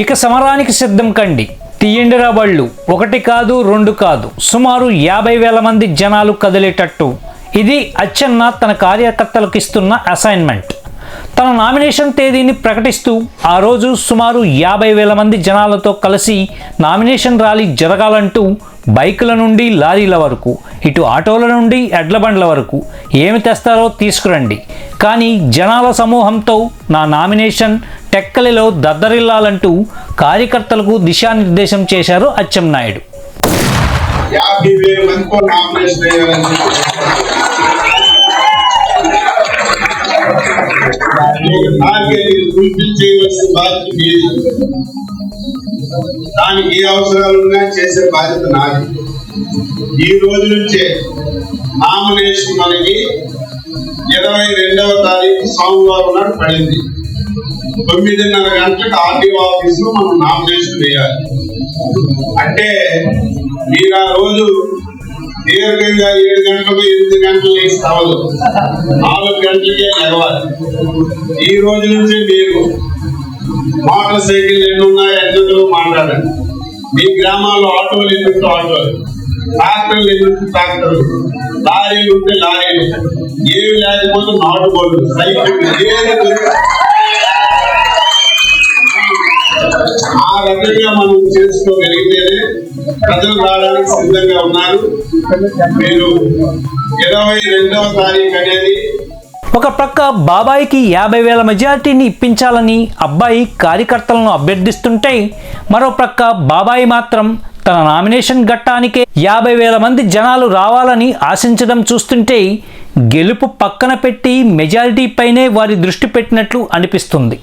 ఇక సమరానికి సిద్ధం కండి. తీయండిరా బళ్ళు. ఒకటి కాదు రెండు కాదు. సుమారు యాభై వేల మంది జనాలు కదిలేటట్టు. ఇది అచ్చెన్న తన కార్యకర్తలకు ఇస్తున్న అసైన్మెంట్ తన నామినేషన్ తేదీని ప్రకటిస్తూ ఆ రోజు సుమారు యాభై వేల మంది జనాలతో కలిసి నామినేషన్ ర్యాలీ జరగాలంటూ బైకుల నుండి లారీల వరకు ఇటు ఆటోల నుండి ఎడ్ల బండ్ల వరకు ఏమి తెస్తారో తీసుకురండి. కానీ జనాల సమూహంతో నా నామినేషన్ టెక్కలిలో దద్దరిల్లాలంటూ కార్యకర్తలకు దిశానిర్దేశం చేశారు అచ్చెన్నాయుడు దానికి ఏ అవసరాలు ఉన్నా చేసే బాధ్యత నాది. ఈ రోజు నుంచే నామినేషన్ మనకి ఇరవై రెండవ తారీఖు సోమవారం నాడు పడింది. తొమ్మిదిన్నర గంటలకు ఆర్డీఓ ఆఫీస్లో మనం నామినేషన్ వేయాలి. అంటే మీరు ఆ రోజు దీర్ఘంగా ఏడు గంటలకు ఎనిమిది గంటలు లేచి నాలుగు గంటలకే లేవాలి. ఈ రోజు నుంచి మీరు మోటార్ సైకిల్ ఎన్ని ఉన్నాయో ఎన్నికలు మాట్లాడండి. మీ గ్రామాల్లో ఆటోలు ఎన్నుంటే ఆటోలు ట్రాక్టర్లు ఎన్నుంటే ట్రాక్టర్లు లారీలు ఉంటే లారీలు ఏవి లేకపోతే నాటుకోళ్ళు సైకిల్ ఏది ఆ రకంగా మనం చేసుకోగలిగితేనే ప్రజలు రావడానికి సిద్ధంగా ఉన్నారు. మీరు ఇరవై రెండవ తారీఖు అనేది ఒక ప్రక్క బాబాయికి యాభై వేల మెజారిటీని ఇప్పించాలని అబ్బాయి కార్యకర్తలను అభ్యర్థిస్తుంటే మరో ప్రక్క బాబాయి మాత్రం తన నామినేషన్ ఘట్టానికే యాభై వేల మంది జనాలు రావాలని ఆశించడం చూస్తుంటే గెలుపు పక్కన పెట్టి మెజారిటీపైనే వారి దృష్టి పెట్టినట్లు అనిపిస్తుంది.